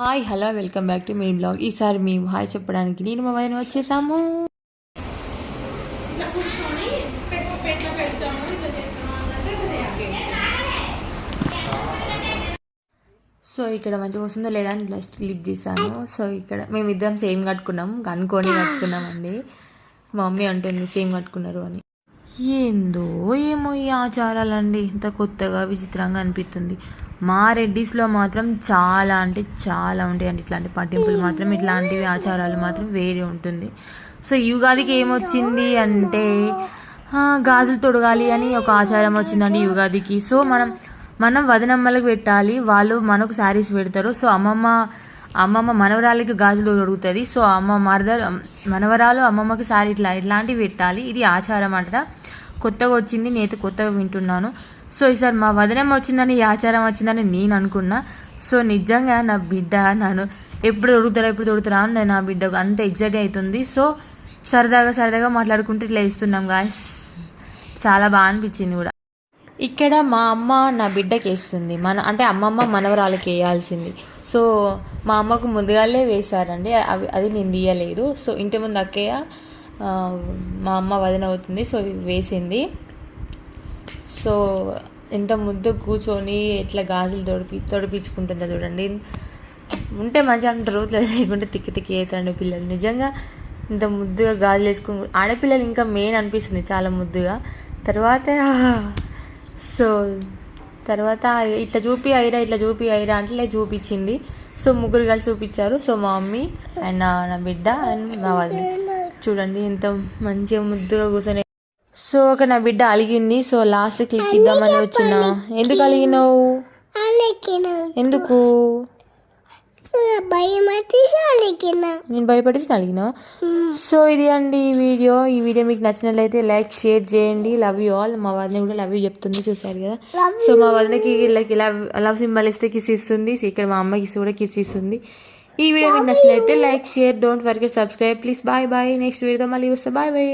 Hi hello welcome back to me blog ఈసారి మేము hi చెప్పడానికి నేను మా వదిన వచ్చేసాము. సో ఇక్కడ మంచిగా వస్తుందో లేదా అని ఇట్లా స్లిప్ తీసాను. సో ఇక్కడ మేము ఇద్దరం సేమ్ కట్టుకున్నాం. కనుక్కొని కట్టుకున్నామండి. మా మమ్మీ అంటుంది సేమ్ కట్టుకున్నారు అని. ఏందో ఏమో ఈ ఆచారాలండి. ఇంత కొత్తగా విచిత్రంగా అనిపిస్తుంది. మా రెడ్డిస్లో మాత్రం చాలా అంటే చాలా ఉంటాయండి. ఇట్లాంటి పట్టింపులు మాత్రం ఇట్లాంటివి ఆచారాలు మాత్రం వేరే ఉంటుంది. సో ఈ ఉగాదికి ఏమొచ్చింది అంటే గాజులు తొడగాలి అని ఒక ఆచారం వచ్చిందండి యుగాదికి ఉగాదికి. సో మనం మనం వదనమ్మలకు పెట్టాలి. వాళ్ళు మనకు శారీస్ పెడతారు. సో అమ్మమ్మ అమ్మమ్మ మనవరాలకి గాజులు తొడుగుతుంది. సో అమ్మ మరదలు మనవరాలు అమ్మమ్మకి శారీ ఇట్లా ఇట్లాంటివి పెట్టాలి. ఇది ఆచారం అంట కొత్తగా వచ్చింది నేనైతే కొత్తగా వింటున్నాను. సో ఈసారి మా వదనమ్మ వచ్చిందని ఈ ఆచారం వచ్చిందని నేను అనుకున్నా. సో నిజంగా నా బిడ్డ నన్ను ఎప్పుడు దొరుకుతారా ఎప్పుడు దొరుకుతారా అని నేను నా బిడ్డకు అంత ఎగ్జైట్ అవుతుంది. సో సరదాగా సరదాగా మాట్లాడుకుంటూ ఇట్లా ఇస్తున్నాం గాయస్ చాలా బాగా అనిపించింది కూడా. ఇక్కడ మా అమ్మ నా బిడ్డకి వేస్తుంది. మన అంటే అమ్మమ్మ మనవరాలకి వేయాల్సింది. సో మా అమ్మకు ముందుగాలే వేశారండి. అవి అది నేను తీయలేదు. సో ఇంటి ముందు అక్కయ్య మా అమ్మ వదిన అవుతుంది సో వేసింది. సో ఎంత ముద్దు కూర్చొని ఎట్లా గాజులు తొడిపి తొడిపించుకుంటుందో చూడండి. ఉంటే మంచిగా అంటారు లేకుంటే తిక్కి తిక్కి అవుతారండి పిల్లలు. నిజంగా ఇంత ముద్దుగా గాజులు వేసుకుని ఆడపిల్లలు ఇంకా మెయిన్ అనిపిస్తుంది చాలా ముద్దుగా. తర్వాత సో తర్వాత ఇట్లా చూపి అయిరా ఇట్లా చూపి అయిరా అంటే చూపించింది. సో ముగ్గురు కలిసి చూపించారు. సో మా మమ్మీ అండ్ నా నా బిడ్డ అండ్ మా వదిన. చూడండి ఎంత మంచిగా ముద్దుగా కూర్చొని. సో ఒక నా బిడ్డ అలిగింది. సో లాస్ట్ క్లిక్ ఇద్దామని వచ్చిన. ఎందుకు అలిగినావు? ఎందుకు? నేను భయపడేసి అలిగినా సో ఇది అండి ఈ వీడియో. ఈ వీడియో మీకు నచ్చినట్లయితే లైక్ షేర్ చేయండి. లవ్ యూ ఆల్ మా వదిన కూడా లవ్ యూ చెప్తుంది చూసారు కదా? సో మా వదినకి లైక్ లవ్ లవ్ సింబల్ ఇస్తే కిస్ ఇస్తుంది. ఇక్కడ మా అమ్మకి కూడా కిస్ ఇస్తుంది. ఈ వీడియో మీకు నచ్చినట్లయితే like share don't forget subscribe please bye bye next వీడియోతో మళ్ళీ వస్తే బాయ్ బాయ్